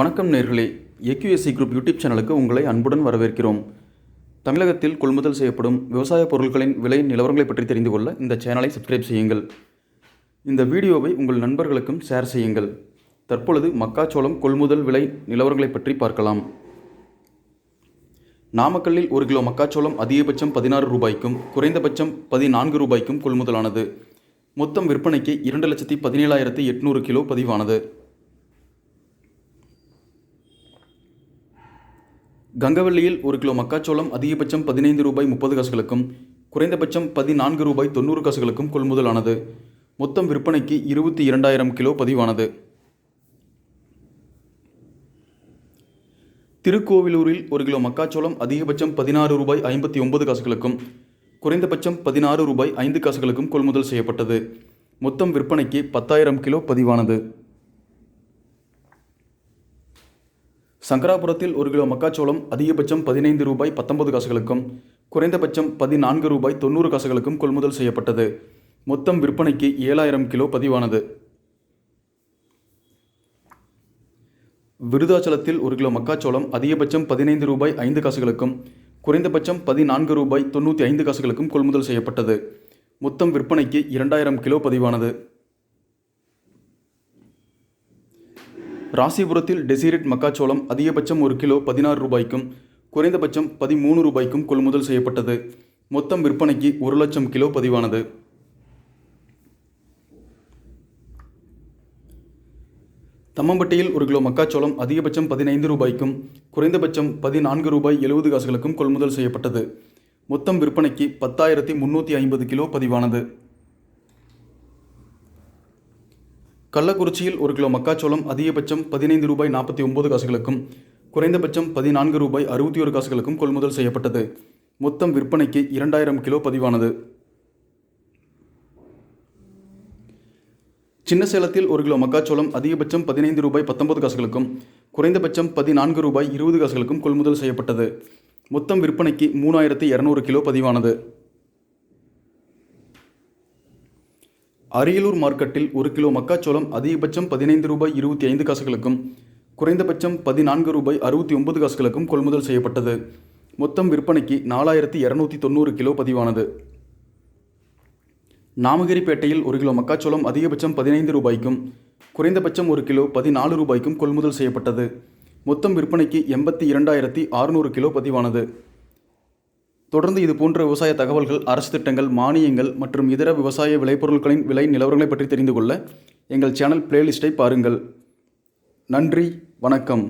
வணக்கம் நேர்களே. AQSC group YouTube சேனலுக்கு உங்களை அன்புடன் வரவேற்கிறோம். தமிழகத்தில் கொள்முதல் செய்யப்படும் விவசாய பொருட்களின் விலை நிலவரங்களை பற்றி தெரிந்து கொள்ள இந்த சேனலை சப்ஸ்கிரைப் செய்யுங்கள். இந்த வீடியோவை உங்கள் நண்பர்களுக்கும் ஷேர் செய்யுங்கள். தற்பொழுது மக்காச்சோளம் கொள்முதல் விலை நிலவரங்களை பற்றி பார்க்கலாம். நாமக்கல்லில் ஒரு கிலோ மக்காச்சோளம் அதிகபட்சம் பதினாறு ரூபாய்க்கும் குறைந்தபட்சம் பதினான்கு ரூபாய்க்கும் கொள்முதலானது. மொத்தம் விற்பனைக்கு இரண்டு லட்சத்தி பதினேழாயிரத்தி எட்நூறு கிலோ பதிவானது. கங்கவல்லியில் ஒரு கிலோ மக்காச்சோளம் அதிகபட்சம் பதினைந்து ரூபாய் முப்பது காசுகளுக்கும் குறைந்தபட்சம் பதினான்கு ரூபாய் தொண்ணூறு காசுகளுக்கும் கொள்முதலானது. மொத்தம் விற்பனைக்கு இருபத்தி இரண்டாயிரம் கிலோ பதிவானது. திருக்கோவிலூரில் ஒரு கிலோ மக்காச்சோளம் அதிகபட்சம் பதினாறு ரூபாய் ஐம்பத்தி ஒன்பது காசுகளுக்கும் குறைந்தபட்சம் பதினாறு ரூபாய் ஐந்து காசுகளுக்கும் கொள்முதல் செய்யப்பட்டது. மொத்தம் விற்பனைக்கு பத்தாயிரம் கிலோ பதிவானது. சங்கராபுரத்தில் ஒரு கிலோ மக்காச்சோளம் அதிகபட்சம் பதினைந்து ரூபாய் பத்தொன்பது காசுகளுக்கும் குறைந்தபட்சம் பதினான்கு ரூபாய் தொண்ணூறு காசுகளுக்கும் கொள்முதல் செய்யப்பட்டது. மொத்தம் விற்பனைக்கு ஏழாயிரம் கிலோ பதிவானது. விருதாச்சலத்தில் ஒரு கிலோ மக்காச்சோளம் அதிகபட்சம் பதினைந்து ரூபாய் ஐந்து காசுகளுக்கும் குறைந்தபட்சம் பதினான்கு ரூபாய் தொண்ணூற்றி ஐந்து காசுகளுக்கும் கொள்முதல் செய்யப்பட்டது. மொத்தம் விற்பனைக்கு இரண்டாயிரம் கிலோ பதிவானது. ராசிபுரத்தில் டெசிரெட் மக்காச்சோளம் அதிகபட்சம் ஒரு கிலோ பதினாறு ரூபாய்க்கும் குறைந்தபட்சம் பதிமூணு ரூபாய்க்கும் கொள்முதல் செய்யப்பட்டது. மொத்தம் விற்பனைக்கு ஒரு லட்சம் கிலோ பதிவானது. தம்மம்பட்டியில் ஒரு கிலோ மக்காச்சோளம் அதிகபட்சம் பதினைந்து ரூபாய்க்கும் குறைந்தபட்சம் பதினான்கு ரூபாய் எழுபது காசுகளுக்கும் கொள்முதல் செய்யப்பட்டது. மொத்தம் விற்பனைக்கு பத்தாயிரத்தி முந்நூற்றி ஐம்பது கிலோ பதிவானது. கள்ளக்குறிச்சியில் ஒரு கிலோ மக்காச்சோளம் அதிகபட்சம் பதினைந்து ரூபாய் நாற்பத்தி ஒன்பது காசுகளுக்கும் குறைந்தபட்சம் பதினான்கு ரூபாய் அறுபத்தி ஒரு காசுகளுக்கும் கொள்முதல் செய்யப்பட்டது. மொத்தம் விற்பனைக்கு இரண்டாயிரம் கிலோ பதிவானது. சின்ன சேலத்தில் ஒரு கிலோ மக்காச்சோளம் அதிகபட்சம் பதினைந்து ரூபாய் பத்தொன்பது காசுகளுக்கும் குறைந்தபட்சம் பதினான்கு ரூபாய் இருபது காசுகளுக்கும் கொள்முதல் செய்யப்பட்டது. மொத்தம் விற்பனைக்கு மூணாயிரத்தி இரநூறு கிலோ பதிவானது. அரியலூர் மார்க்கெட்டில் ஒரு கிலோ மக்காச்சோளம் அதிகபட்சம் பதினைந்து ரூபாய் இருபத்தி ஐந்து காசுகளுக்கும் குறைந்தபட்சம் பதினான்கு ரூபாய் அறுபத்தி ஒன்பது காசுகளுக்கும் கொள்முதல் செய்யப்பட்டது. மொத்தம் விற்பனைக்கு நாலாயிரத்தி இரநூத்தி தொண்ணூறு கிலோ பதிவானது. நாமகிரிப்பேட்டையில் ஒரு கிலோ மக்காச்சோளம் அதிகபட்சம் பதினைந்து ரூபாய்க்கும் குறைந்தபட்சம் ஒரு கிலோ பதினாலு ரூபாய்க்கும் கொள்முதல் செய்யப்பட்டது. மொத்தம் விற்பனைக்கு எண்பத்தி இரண்டாயிரத்தி அறுநூறு கிலோ பதிவானது. தொடர்ந்து இது போன்ற விவசாய தகவல்கள் அரசு திட்டங்கள் மானியங்கள் மற்றும் இதர விவசாய விளைபொருட்களின் விலை நிலவரங்களை பற்றி தெரிந்து கொள்ள எங்கள் சேனல் பிளேலிஸ்ட்டை பாருங்கள். நன்றி வணக்கம்.